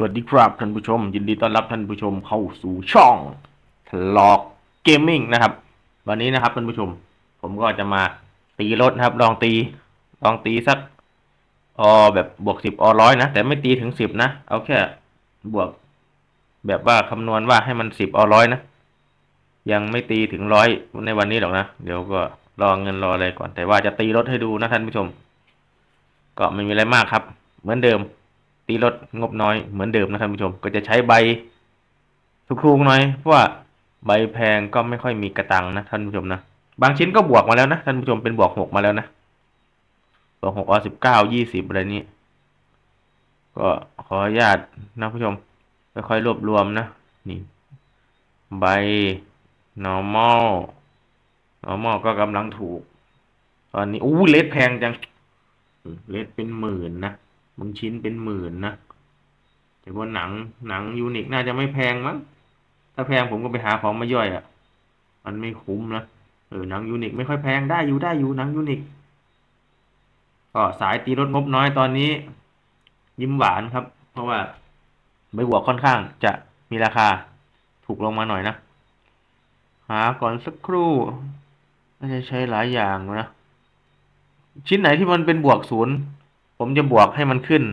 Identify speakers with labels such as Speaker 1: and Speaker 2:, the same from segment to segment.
Speaker 1: สวัสดีครับท่านผู้ชม ยินดีต้อนรับท่านผู้ชมเข้าสู่ช่องทลอกเกมมิ่งนะครับ วันนี้นะครับท่านผู้ชม ผมก็จะมาตีรถนะครับ ลองตีลองตีสักอแบบบวกสิบอร้อยนะ แต่ไม่ตีถึงสิบนะ เอาแค่บวก แบบว่าคำนวณว่าให้มันสิบอร้อยนะ ยังไม่ตีถึงร้อยในวันนี้หรอกนะ เดี๋ยวก็รอเงินรออะไรก่อน แต่ว่าจะตีรถให้ดูนะท่านผู้ชม ก็ไม่มีอะไรมากครับ เหมือนเดิม ตีรถงบน้อยเหมือนเดิมนะท่านผู้ชม ก็จะใช้ใบถูกๆหน่อยเพราะว่าใบแพงก็ไม่ค่อยมีกระตังนะท่านผู้ชมนะบางชิ้นก็บวกมาแล้วนะท่านผู้ชมเป็นบวกหกมาแล้วนะบวกหกอสิบเก้ายี่สิบอะไรนี้ ก็ขออนุญาตนะผู้ชมค่อยๆรวบรวมนะนี่ใบ normal normal ก็กำลังถูก ตอนนี้อู้เลดแพงจังเลดเป็นหมื่นนะ บางชิ้นเป็นหมื่นนะแต่ว่าหนังหนังยูนิคน่าจะไม่แพงมั้งถ้าแพงผมก็ไปหาของมาย่อยอะ่ะ มันไม่คุ้มนะเออหนังยูนิคไม่ค่อยแพงได้อยู่ได้อยู่หนังยูนิคก็สายตีรถงบน้อยตอนนี้ ยิ้มหวานครับ เพราะว่าใบหัวค่อนข้างจะมีราคาถูกลงมาหน่อยนะ หาก่อนสักครู่น่าจะใช้หลายอย่างนะ ชิ้นไหนที่มันเป็นบวกศูนย์ ผมจะบวกให้มันขึ้น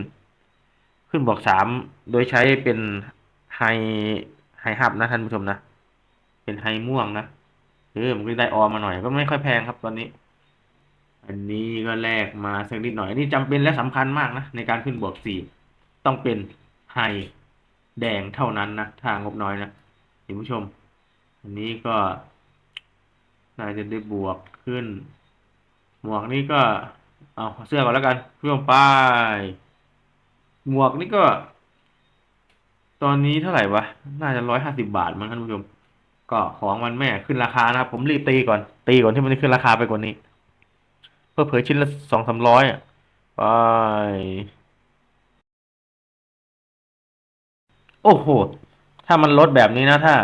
Speaker 1: ขึ้นบวกสามโดยใช้เป็นไฮไฮฮับนะท่านผู้ชมนะ เป็นไฮม่วงนะเออมันก็ได้ออมมาหน่อยก็ไม่ค่อยแพงครับตอนนี้ อันนี้ก็แลกมาสักนิดหน่อยอันนี้จำเป็นและสำคัญมากนะ ในการขึ้นบวกสี่ต้องเป็นไฮแดงเท่านั้นนะทางงบน้อยนะท่านผู้ชม อันนี้ก็น่าจะได้บวกขึ้น หมวกนี่ก็ เอาเสื้อก่อนแล้วกันเพื่อป้ายหมวกนี่ก็ ตอนนี้เท่าไหร่วะ น่าจะร้อยห้าสิบาทมั้งท่านผู้ชม ก็ของมันแม่ขึ้นราคานะครับ ผมรีบตีก่อน ตีก่อนที่มันจะขึ้นราคาไปกว่านี้ เพื่อเผยชิ้นละสองสามร้อยอะ ไป โอ้โห ถ้ามันลดแบบนี้นะถ้า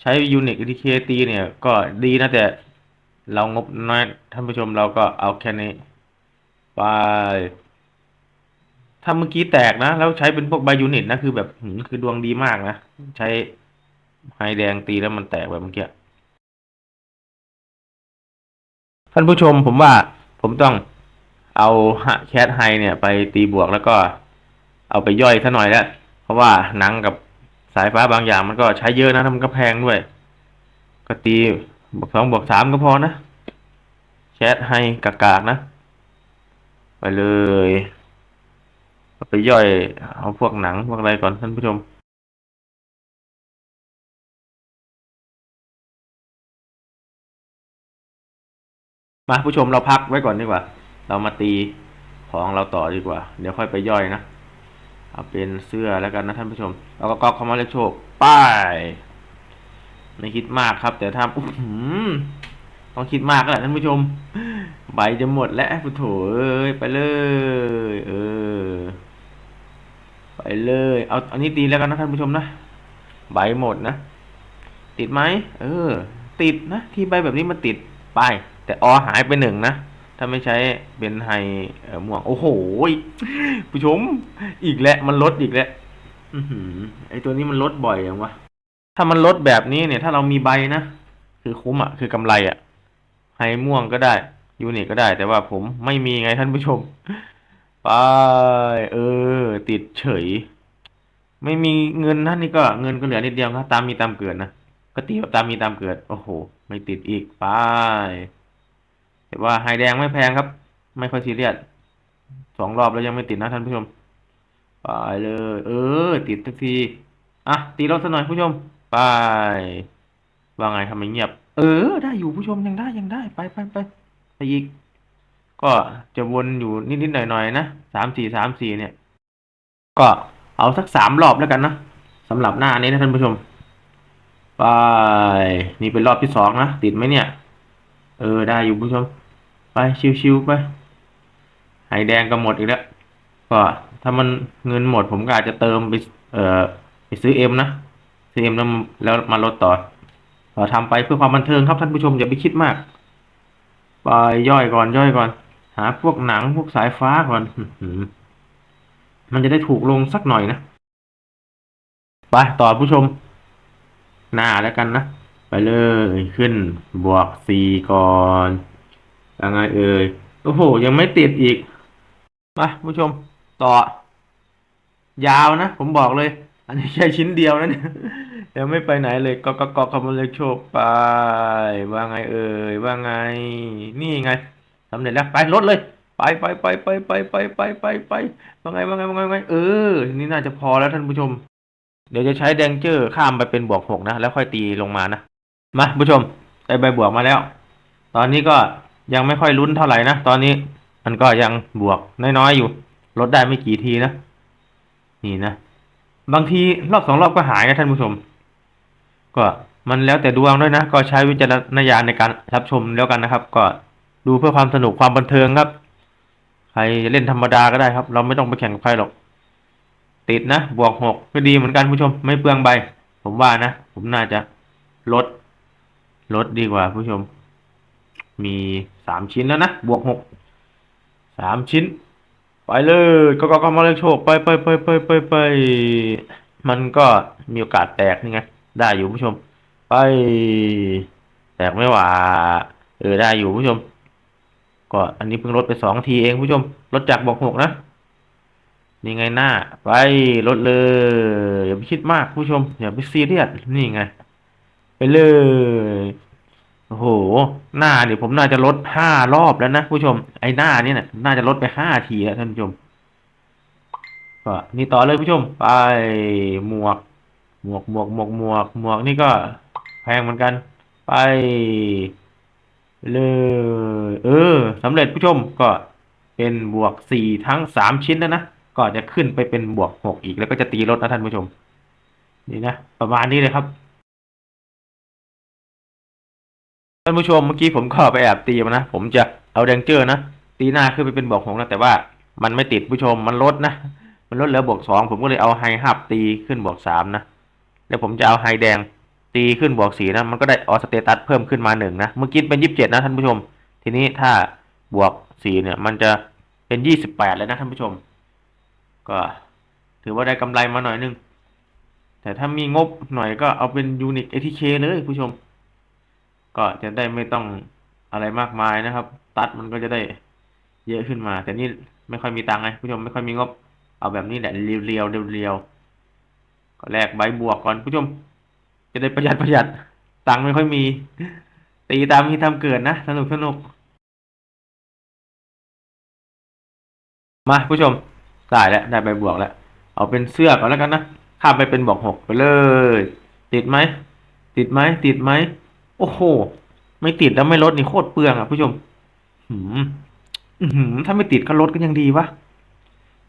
Speaker 1: ใช้ Unix ATK ตีเนี่ย ก็ดีนะแต่เรางบน้อยท่านผู้ชมเราก็เอาแค่นี้ ไปถ้าเมื่อกี้แตกนะ แล้วใช้เป็นพวกไบยูนิตนะ คือแบบหืมคือดวงดีมากนะ ใช้ไฮแดงตีแล้วมันแตกแบบเมื่อกี้ท่านผู้ชมผมว่าผมต้องเอาแคทไฮเนี่ย ไปตีบวกแล้วก็ เอาไปย่อยซะหน่อยแล้วเพราะว่าหนังกับสายฟ้าบางอย่างมันก็ใช้เยอะนะแล้วมันก็แพงด้วย ก็ตีบวกสองบวกสามก็พอนะแชทให้กากากๆนะ ไปเลยเอาไปย่อย เอาพวกหนังพวกอะไรก่อนท่านผู้ชม มาผู้ชมเราพักไว้ก่อนดีกว่า เรามาตีของเราต่อดีกว่า เดี๋ยวค่อยไปย่อยนะ เอาเป็นเสื้อแล้วกันนะท่านผู้ชม เอาก็ก๊อกเข้ามาเลโชค ป้าย ไม่คิดมากครับ แต่ถ้าอื้อ ต้องคิดมากแหละท่านผู้ชม ใบจะหมดแล้วพุทโถเอ้ยไปเลย เออ ไปเลย เอาอันนี้ตีแล้วกันนะท่านผู้ชมนะใบหมดนะติดไหมเออ ติดนะ ที่ใบแบบนี้มันติดไป แต่อหายไปหนึ่งนะถ้าไม่ใช้เป็นไฮเอ่อม่วงโอ้โหผู้ชม อีกแล้วมันลดอีกแล้วอไอตัวนี้มันลดบ่อยอย่างวะถ้ามันลดแบบนี้เนี่ย ถ้าเรามีใบนะ คือคุ้มอะ คือกำไรอะ ไฮม่วงก็ได้ ยูนิคก็ได้ แต่ว่าผมไม่มีไงท่านผู้ชม ไป เออ ติดเฉย ไม่มีเงินนะนี่ก็เงินก็เหลือนิดเดียวนะตามมีตามเกิดนะก็ตีแบบตามมีตามเกิด โอ้โห ไม่ติดอีกไปแต่ว่าไฮแดงไม่แพงครับ ไม่ค่อยซีเรียสสองรอบแล้วยังไม่ติดนะท่านผู้ชม ไปเลย เออ ติดทักที อะ ตีรถสักหน่อยผู้ชม ไป ว่าไงทำไมเงียบ เออ ได้อยู่ผู้ชมยังได้ยังได้ไปไปไปไปอีก ก็จะวนอยู่นิดๆหน่อยๆนะสามสี่สามสี่เนี่ย ก็เอาสักสามรอบแล้วกันนะสำหรับหน้านี้นะท่านผู้ชม ไป นี่เป็นรอบที่สองนะติดไหมเนี่ย เออได้อยู่ผู้ชม ไปชิวๆไปไฮแดงก็หมดอีกแล้วก็ถ้ามันเงินหมดผมก็อาจจะเติมไป เอ่อไปซื้อเอ็มนะซื้อเอ็มแล้วแล้วมาลดต่อ เราทำไปเพื่อความบันเทิงครับท่านผู้ชมอย่าไปคิดมากไปย่อยก่อนย่อยก่อน หาพวกหนังพวกสายฟ้าก่อนมันจะได้ถูกลงสักหน่อยนะไปต่อผู้ชม หน้าแล้วกันนะไปเลยขึ้นบวกสี่ก่อนยังไงเอ่ยโอ้โหยังไม่ติดอีกมาผู้ชมต่อ ยาวนะ ผมบอกเลย อันนี้แค่ชิ้นเดียวนะเนี่ยยังไม่ไปไหนเลยก็ก็ก็คำเลยโชคไป ว่าไงเอ่ยว่าไง นี่ไงสำเร็จแล้วไปรถเลย ไปไปไปไปไปไปไปไปไปว่าไงว่าไงว่าไงว่าไงเออ นี่น่าจะพอแล้วท่านผู้ชม เดี๋ยวจะใช้แดงเจอร์ข้ามไปเป็นบวกหกนะแล้วค่อยตีลงมานะมาผู้ชมได้ใบบวกมาแล้ว ตอนนี้ก็ยังไม่ค่อยลุ้นเท่าไหร่นะตอนนี้มันก็ยังบวกน้อยๆอยู่ลดได้ไม่กี่ทีนะนี่นะ บางทีรอบสองรอบก็หายนะท่านผู้ชม ก็มันแล้วแต่ดวงด้วยนะ ก็ใช้วิจารณญาณในการรับชมแล้วกันนะครับ ก็ดูเพื่อความสนุกความบันเทิงครับ ใครเล่นธรรมดาก็ได้ครับ เราไม่ต้องไปแข่งกับใครหรอก ติดนะ บวกหกก็ดีเหมือนกันผู้ชม ไม่เปลืองใบ ผมว่านะ ผมน่าจะลด ลดดีกว่าผู้ชม มีสามชิ้นแล้วนะ บวกหกสามชิ้น ไปเลยก็ก็ก็มาเลยโชคไปไปไปไปไปไปมันก็มีโอกาสแตกนี่ไงได้อยู่ผู้ชม ไป แตกไม่หว่าเออได้อยู่ผู้ชม ก็อันนี้เพิ่งลดไปสองทีเองผู้ชมลดจากบวกหกนะนี่ไงหน้า ไปลดเลยอย่าไปคิดมากผู้ชมอย่าไปซีเรียสนี่ไง ไปเลย โอ้โห หน้าเดี๋ยวผมน่าจะลดห้ารอบแล้วนะผู้ชม ไอ้หน้านี่น่ะน่าจะลดไปห้าทีแล้วท่านผู้ชม ก็นี่ต่อเลยผู้ชม ไปหมวก หมวกหมวกหมวกหมวกหมวกนี่ก็แพงเหมือนกัน ไปเลยเออสำเร็จผู้ชมก็เป็นบวกสี่ทั้งสามชิ้นแล้วนะก็จะขึ้นไปเป็นบวกหกอีกแล้วก็จะตีลดนะท่านผู้ชม นี่นะ ประมาณนี้เลยครับ ท่านผู้ชมเมื่อกี้ผมก็ไปแอบตีมานะ ผมจะเอาแดงเจอร์นะ ตีหน้าขึ้นไปเป็นบวกหกนะ แต่ว่ามันไม่ติดผู้ชมมันลดนะ มันลดเหลือบวกสองผมก็เลยเอาไฮฮับตีขึ้นบวกสามนะแล้วผมจะเอาไฮแดงตีขึ้นบวกสี่นะ มันก็ได้ออสเตตัสเพิ่มขึ้นมาหนึ่งนะ เมื่อกี้เป็นยี่สิบเจ็ดนะท่านผู้ชม ทีนี้ถ้าบวกสี่เนี่ย มันจะเป็นยี่สิบแปดเลยนะท่านผู้ชม ก็ถือว่าได้กำไรมาหน่อยนึงแต่ถ้ามีงบหน่อยก็เอาเป็นยูนิคเอทีเคเลยผู้ชม ก็จะได้ไม่ต้องอะไรมากมายนะครับ ตัดมันก็จะได้เยอะขึ้นมา แต่นี่ไม่ค่อยมีตังค์ไงผู้ชมไม่ค่อยมีงบ เอาแบบนี้แหละเรียวๆเรียวก็แลกใบบวกก่อนผู้ชม จะได้ประหยัดประหยัดตังค์ไม่ค่อยมี ตีตามที่ทำเกิดนะสนุกสนุกมาผู้ชมได้แล้วได้ใบบวกแล้วเอาเป็นเสื้อก่อนแล้วกันนะข้ามไปเป็นบวกหกไปเลย ติดไหมติดไหมติดไหม โอ้โห ไม่ติดแล้วไม่ลดนี่โคตรเปลืองอะผู้ชม หืมอื้อหืมถ้าไม่ติดก็ลดก็ยังดีวะ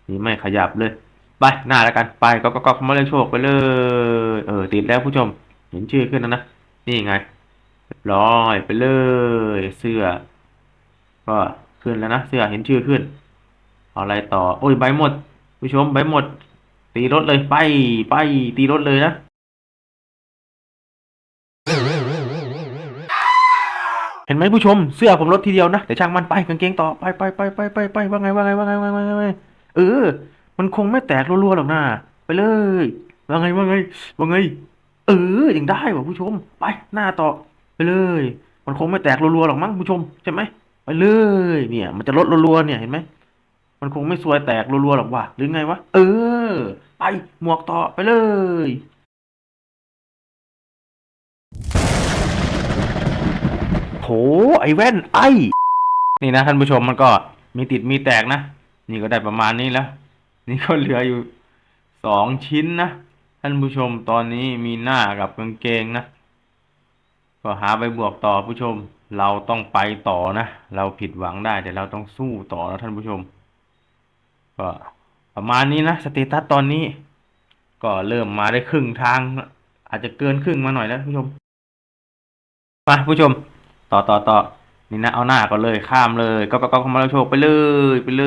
Speaker 1: นี่ไม่ขยับเลย ไปหน้าแล้วกัน ไปก็ก็ก็เขามาเล่นโชคไปเลย เออ ติดแล้วผู้ชม เห็นชื่อขึ้นแล้วนะ นี่ไงเรียบร้อยไปเลย เสื้อ ก็ขึ้นแล้วนะ เสื้อเห็นชื่อขึ้นอาอะไรต่อ โอ้ยใบหมด ผู้ชมใบหมด ตีรถเลย ไป ไป ตีรถเลยนะ ห็นไหมผู้ชมเสื้อผมลดทีเดียวนะแต่ช่างมันไปกางเกงต่อไปไปไปไปไปไปว่าไงว่าไงว่าไงว่าไงว่าไงเออ มันคงไม่แตกรัวๆหรอกนะไปเลยว่าไงว่าไงว่าไง เออยังได้ว่ะผู้ชม ไปหน้าต่อไปเลย มันคงไม่แตกรัวๆหรอกมั้งผู้ชมใช่ไหมไปเลย เนี่ย มันจะลดรัวๆเนี่ยเห็นไหมมันคงไม่ซวยแตกรัวๆหรอกว่ะหรือไงวะเออ ไปหมวกต่อไปเลย โถไอแว่นไอนี่นะท่านผู้ชมมันก็มีติดมีแตกนะ นี่ก็ได้ประมาณนี้แล้ว นี่ก็เหลืออยู่สองชิ้นนะ ท่านผู้ชมตอนนี้มีหน้ากับกางเกงนะ ก็หาไปบวกต่อผู้ชม เราต้องไปต่อนะ เราผิดหวังได้แต่เราต้องสู้ต่อนะท่านผู้ชม ก็ประมาณนี้นะสเตตัสตอนนี้ ก็เริ่มมาได้ครึ่งทาง อาจจะเกินครึ่งมาหน่อยแล้วผู้ชมมาผู้ชม ต่อต่อต่อนี่นะเอาหน้าก่อนเลยข้ามเลยก็ก็ก็เข้ามาแล้วโชคไปเลยไปเล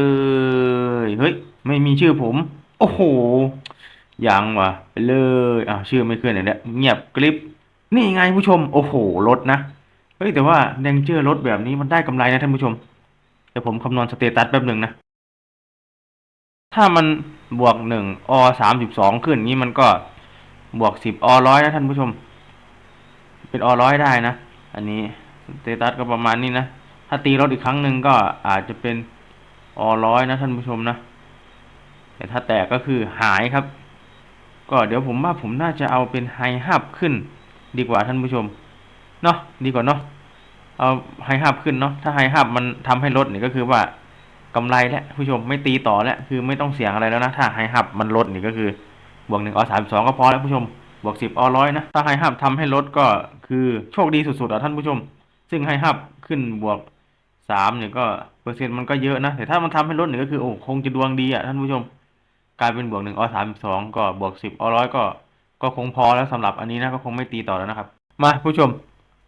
Speaker 1: ยเฮ้ยไม่มีชื่อผม โอ้โหยังวะไปเลยอ้าวชื่อไม่ขึ้นเลยเนี่ยเงียบกริบนี่ไงผู้ชม โอ้โหลดนะเฮ้ยแต่ว่าแดงเจอร์ลดแบบนี้มันได้กำไรนะท่านผู้ชมเดี๋ยวผมคำนวณสเตตัสแป๊บหนึ่งนะถ้ามันบวกหนึ่งอสามสิบสองขึ้นนี้มันก็บวกสิบอร้อยนะท่านผู้ชม เป็นอร้อยได้นะ อันนี้ เตตัสก็ประมาณนี้นะ ถ้าตีรถอีกครั้งหนึ่งก็อาจจะเป็นอร้อยนะท่านผู้ชมนะ แต่ถ้าแตกก็คือหายครับ ก็เดี๋ยวผมว่าผมน่าจะเอาเป็นไฮฮับขึ้น ดีกว่าท่านผู้ชม เนาะดีกว่าเนาะ เอาไฮฮับขึ้นเนาะ ถ้าไฮฮับมันทำให้ลดเนี่ยก็คือว่ากำไรแล้วผู้ชมไม่ตีต่อแล้วคือไม่ต้องเสี่ยงอะไรแล้วนะ ถ้าไฮฮับมันลดนี่ก็คือบวกหนึ่งอสามสองก็พอแล้วผู้ชมบวกสิบอร้อยนะ ถ้าไฮฮับทำให้ลดก็คือโชคดีสุดๆอะท่านผู้ชม ซึ่งไฮฮับขึ้นบวกสามเนี่ยก็เปอร์เซ็นต์มันก็เยอะนะ แต่ถ้ามันทำให้ลดเนี่ยก็คือโอ้คงจะดวงดีอะท่านผู้ชมกลายเป็นบวกหนึ่งอสามสองก็บวกสิบอร้อยก็ ก็คงพอแล้วสำหรับอันนี้นะก็คงไม่ตีต่อแล้วนะครับ มาผู้ชม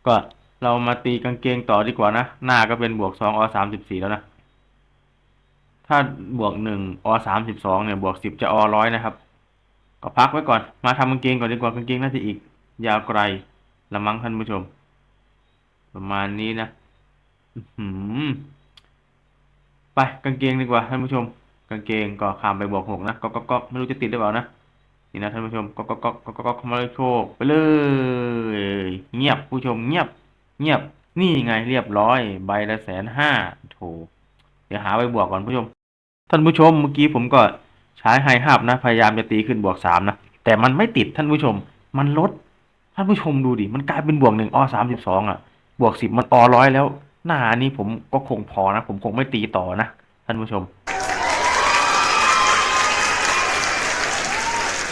Speaker 1: ก็เรามาตีกางเกงต่อดีกว่านะ หน้าก็เป็นบวกสองอสามสิบสี่แล้วนะถ้าบวกหนึ่งอสามสิบสองเนี่ยบวกสิบจะอร้อยนะครับ ก็พักไว้ก่อน มาทำกางเกงก่อนดีกว่ากางเกงน่าจะอีก ยาวไกลละมั้งท่านผู้ชม ประมาณนี้นะไปกางเกงดีกว่าท่านผู้ชม กางเกงก็ข้ามไปบวกหกนะก็ก็ก็ไม่รู้จะติดหรือเปล่านะนี่นะท่านผู้ชมก็ก็ก็ก็ก็ข้ามาเลยโชคไปเลย เงียบผู้ชมเงียบ เงียบ นี่ไงเรียบร้อย ใบละแสนห้าโถเดี๋ยวหาใบบวกก่อนผู้ชม ท่านผู้ชมเมื่อกี้ผมก็ใช้ไฮฮับนะ พยายามจะตีขึ้นบวกสามนะแต่มันไม่ติดท่านผู้ชม มันลดท่านผู้ชมดูดิมันกลายเป็นบวกหนึ่งอ้อสามสิบสองอะ บวกสิบมันอร้อยแล้ว หน้านี้ผมก็คงพอนะ ผมคงไม่ตีต่อนะ ท่านผู้ชม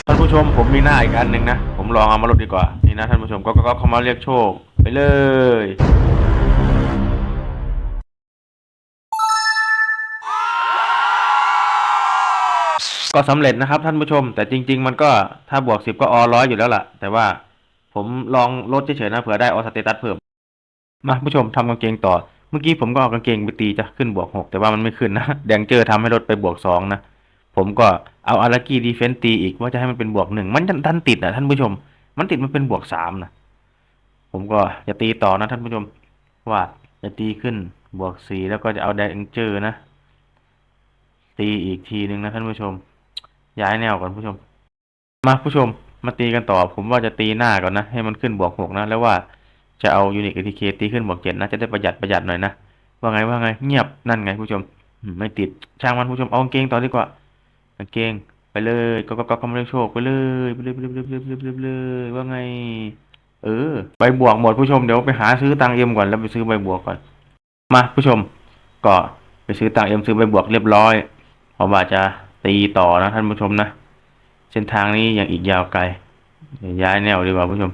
Speaker 1: ท่านผู้ชมผมมีหน้าอีกอันหนึ่งนะ ผมลองเอามาลดดีกว่า นี่นะท่านผู้ชมก็ก็เข้ามาเรียกโชค ไปเลยก็สำเร็จนะครับท่านผู้ชม แต่จริง ๆ มันก็ถ้าบวกสิบก็อร้อยอยู่แล้วล่ะ แต่ว่าผมลองลดเฉยๆนะเผื่อได้ออสเตตัสเพิ่ม มาผู้ชมทำกางเกงต่อ เมื่อกี้ผมก็เอากางเกงไปตีจะขึ้นบวกหกแต่ว่ามันไม่ขึ้นนะแดงเจอทำให้ลดไปบวกสองนะผมก็เอาอารากีดีเฟนตีอีกว่าจะให้มันเป็นบวกหนึ่งมันดันติดอะท่านผู้ชม มันติดมันเป็นบวกสามนะผมก็จะตีต่อนะท่านผู้ชม ว่าจะตีขึ้นบวกสี่แล้วก็จะเอาแดงเจอนะ ตีอีกทีหนึ่งนะท่านผู้ชม ย้ายแนวก่อนผู้ชม มาผู้ชมมาตีกันต่อ ผมว่าจะตีหน้าก่อนนะ ให้มันขึ้นบวกหกนะ แล้วว่า จะเอายูนิคเอทีเคตีขึ้นบวกเจ็ดนะ จะได้ประหยัดประหยัดหน่อยนะ ว่าไงว่าไง เงียบนั่นไงผู้ชม ไม่ติด ช่างมันผู้ชม เอากางเกงต่อดีกว่ากางเกง ไปเลยก็ก็ก็ก็ไม่ได้โชคไปเลยไปเลยไปเลยไปเลยไปเลยไปเลยว่าไง เออ ใบบวกหมดผู้ชม เดี๋ยวไปหาซื้อตังเอ็มก่อนแล้วไปซื้อใบบวกก่อน มาผู้ชม ก็ไปซื้อตังเอ็มซื้อใบบวกเรียบร้อยเพราะว่าจะตีต่อนะท่านผู้ชมนะ เส้นทางนี้ยังอีกยาวไกลเดี๋ยวย้ายแนวดีกว่าผู้ชม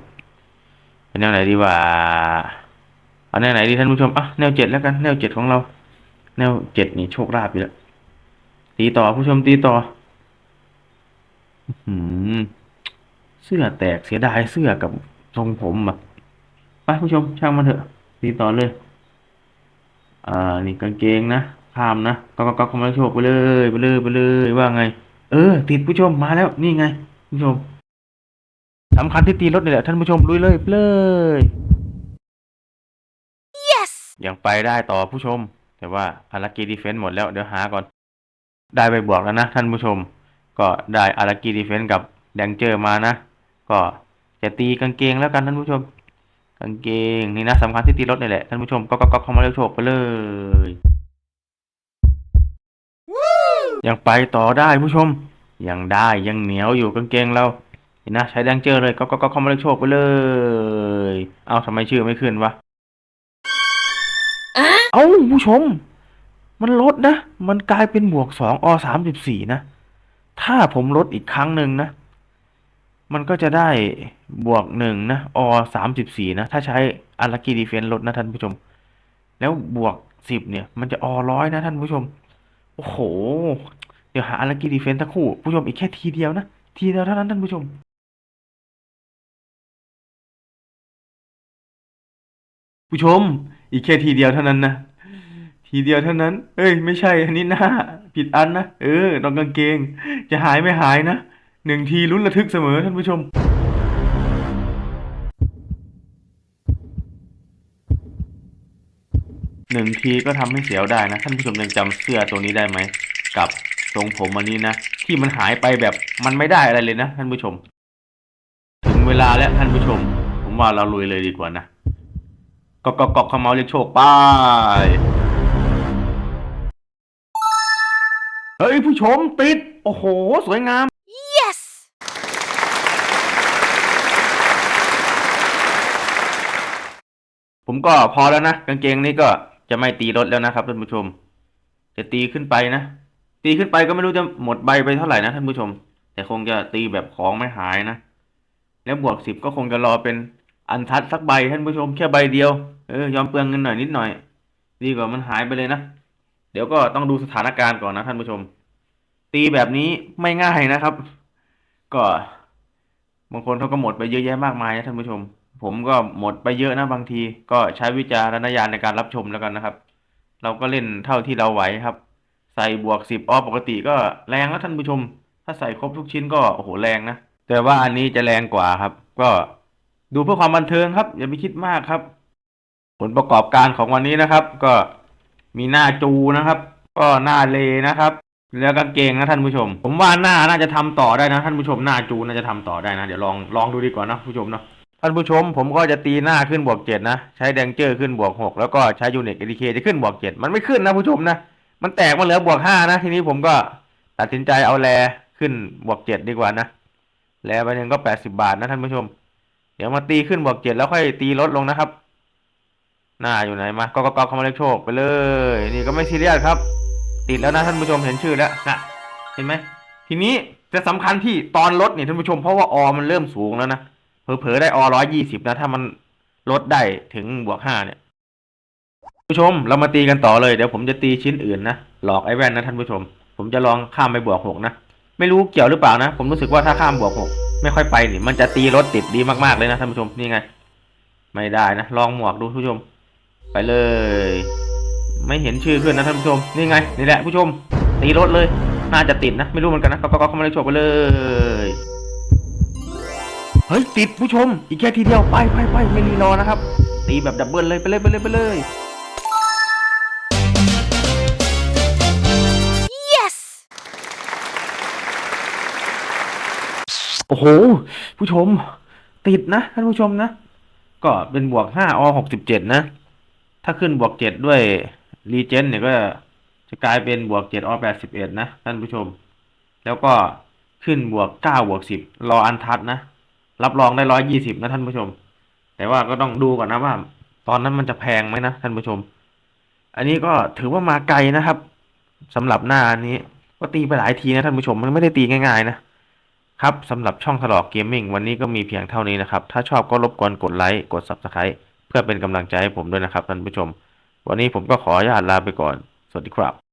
Speaker 1: เป็นแนวไหนดีว่าเอาแนวไหนดีท่านผู้ชมอะแนวเจ็ดแล้วกัน แนวเจ็ดของเรา แนวเจ็ดนี่โชคลาภอยู่แล้วตีต่อผู้ชมตีต่อ อื้อหือเสื้อแตกเสียดายเสื้อกับทรงผมอะไปผู้ชมช่างมันเถอะตีต่อเลย อ่า นี่กางเกงนะข้ามนะก็ก็ก็เข้ามาโชคไปเลย ไปเลยไปเลยว่าไง เออ ติดผู้ชมมาแล้วนี่ไง ผู้ชม สำคัญที่ตีรถนี่แหละท่านผู้ชมลุยเลยไปเลย
Speaker 2: Yes!
Speaker 1: ยังไปได้ต่อผู้ชม แต่ว่าอารากีดีเฟนต์หมดแล้วเดี๋ยวหาก่อน ได้ไปบวกแล้วนะท่านผู้ชม ก็ได้อารากีดีเฟนต์กับแดงเจอร์มานะ ก็จะตีกางเกงแล้วกันท่านผู้ชม กางเกงนี่นะสำคัญที่ตีรถนี่แหละท่านผู้ชมก็ก็ก็เข้ามาเร็วโชคไปเลยยังไปต่อได้ผู้ชม ยังได้ยังเหนียวอยู่กางเกงเรา เห็นนะใช้แดงเจอเลยก็ก็ก็เข้ามาเร็วโชคไปเลย เอาทำไมชื่อไม่ขึ้นวะเอ้าผู้ชม มันลดนะ มันกลายเป็นบวกสองอสามสิบสี่นะ ถ้าผมลดอีกครั้งหนึ่งนะ มันก็จะได้บวกหนึ่งนะอสามสิบสี่นะ ถ้าใช้อารากีดีเฟนลดนะท่านผู้ชม แล้วบวกสิบเนี่ย มันจะอร้อยนะท่านผู้ชม โอ้โห เดี๋ยวหาอารากีดีเฟนทั้งคู่ ผู้ชมอีกแค่ทีเดียวนะ ทีเดียวเท่านั้นท่านผู้ชม ผู้ชม อีกแค่ทีเดียวเท่านั้นนะ ทีเดียวเท่านั้น เอ้ย ไม่ใช่ อันนี้หน้า ผิดอันนะ เออตรงกางเกง จะหายไม่หายนะ หนึ่งทีลุ้นระทึกเสมอท่านผู้ชม หนึ่งทีก็ทำให้เสียวได้นะ ท่านผู้ชมยังจำเสื้อตัวนี้ได้ไหม กับทรงผมอันนี้นะ ที่มันหายไปแบบมันไม่ได้อะไรเลยนะ ท่านผู้ชม ถึงเวลาแล้วท่านผู้ชม ผมว่าเราลุยเลยดีกว่านะ ก็ก็ก็ขมาเรียกโชคไปเฮ้ย ผู้ชมติด โอ้โห สวยงาม
Speaker 2: Yes!
Speaker 1: ผมก็พอแล้วนะ กางเกงนี้ก็จะไม่ตีรถแล้วนะครับท่านผู้ชม จะตีขึ้นไปนะ ตีขึ้นไปก็ไม่รู้จะหมดใบไปเท่าไหร่นะท่านผู้ชม แต่คงจะตีแบบของไม่หายนะ แล้วบวกสิบก็คงจะรอเป็น อันทัดสักใบท่านผู้ชมแค่ใบเดียวเออยอมเปลืองเงินหน่อยนิดหน่อย ดีกว่ามันหายไปเลยนะ เดี๋ยวก็ต้องดูสถานการณ์ก่อนนะท่านผู้ชม ตีแบบนี้ไม่ง่ายนะครับ ก็บางคนเขาก็หมดไปเยอะแยะมากมายนะท่านผู้ชม ผมก็หมดไปเยอะนะบางที ก็ใช้วิจารณญาณในการรับชมแล้วกันนะครับ เราก็เล่นเท่าที่เราไหวครับ ใส่บวกสิบออปกติก็แรงนะท่านผู้ชม ถ้าใส่ครบทุกชิ้นก็โอ้โหแรงนะแต่ว่าอันนี้จะแรงกว่าครับ ก็ ดูเพื่อความบันเทิงครับ อย่าไปคิดมากครับ ผลประกอบการของวันนี้นะครับ ก็มีหน้าจูนะครับ ก็หน้าเลนะครับ แล้วกางเกงนะท่านผู้ชม ผมว่าหน้าน่าจะทำต่อได้นะ ท่านผู้ชมหน้าจูน่าจะทำต่อได้นะเดี๋ยวลองลองดูดีกว่านะผู้ชมเนาะท่านผู้ชมผมก็จะตีหน้าขึ้นบวกเจ็ดนะ ใช้แดงเจอร์ขึ้นบวกหกแล้วก็ใช้ยูนิคเอดีเคจะขึ้นบวกเจ็ดมันไม่ขึ้นนะผู้ชมนะมันแตกมาเหลือบวกห้านะ ทีนี้ผมก็ตัดสินใจเอาแลขึ้นบวกเจ็ดดีกว่านะแลไปหนึ่งก็แปดสิบาทนะท่านผู้ชม เดี๋ยวมาตีขึ้นบวกเจ็ดแล้วค่อยตีลดลงนะครับ หน้าอยู่ไหนมาก็ก็ก็เข้ามาเลขโชคไปเลย นี่ก็ไม่ซีเรียสครับ ติดแล้วนะท่านผู้ชมเห็นชื่อแล้วนะเห็นไหมทีนี้จะสำคัญที่ตอนลดเนี่ยท่านผู้ชมเพราะว่าออมันเริ่มสูงแล้วนะเผลอๆได้อร้อยยี่สิบนะถ้ามันลดได้ถึงบวกห้าเนี่ยผู้ชมเรามาตีกันต่อเลยเดี๋ยวผมจะตีชิ้นอื่นนะหลอกไอ้แว่นนะท่านผู้ชม ผมจะลองข้ามไปบวกหกนะไม่รู้เกี่ยวหรือเปล่านะ ผมรู้สึกว่าถ้าข้ามบวกหก ไม่ค่อยไปนี่มันจะตีรถติดดีมากๆเลยนะท่านผู้ชมนี่ไง ไม่ได้นะลองหมวกดูผู้ชม ไปเลย ไม่เห็นชื่อเพื่อนนะท่านผู้ชมนี่ไงนี่แหละผู้ชม ตีรถเลย น่าจะติดนะ ไม่รู้เหมือนกันนะก็ก็ก็เข้ามาเลยโชว์ไปเลยเฮ้ยติดผู้ชม อีกแค่ทีเดียวไปไปไปไม่รีรอนะครับ ตีแบบดับเบิลเลยไปเลยไปเลยไปเลย โอ้โห ผู้ชม ติดนะท่านผู้ชมนะ ก็เป็นบวกห้าอหกสิบเจ็ดนะ ถ้าขึ้นบวกเจ็ดด้วยรีเจนเนี่ยก็จะกลายเป็นบวกเจ็ดอแปดสิบเอ็ดนะท่านผู้ชม แล้วก็ขึ้นบวกเก้าบวกสิบรออันทัดนะ รับรองได้ร้อยยี่สิบนะท่านผู้ชม แต่ว่าก็ต้องดูก่อนนะว่า ตอนนั้นมันจะแพงไหมนะท่านผู้ชม อันนี้ก็ถือว่ามาไกลนะครับสำหรับหน้าอันนี้ก็ตีไปหลายทีนะท่านผู้ชมมันไม่ได้ตีง่ายๆนะ ครับสำหรับช่องถลอกเกมมิ่งวันนี้ก็มีเพียงเท่านี้นะครับ ถ้าชอบก็รบกวนกดไลค์กด Subscribe เพื่อเป็นกำลังใจให้ผมด้วยนะครับท่านผู้ชม วันนี้ผมก็ขออนุญาตลาไปก่อน สวัสดีครับ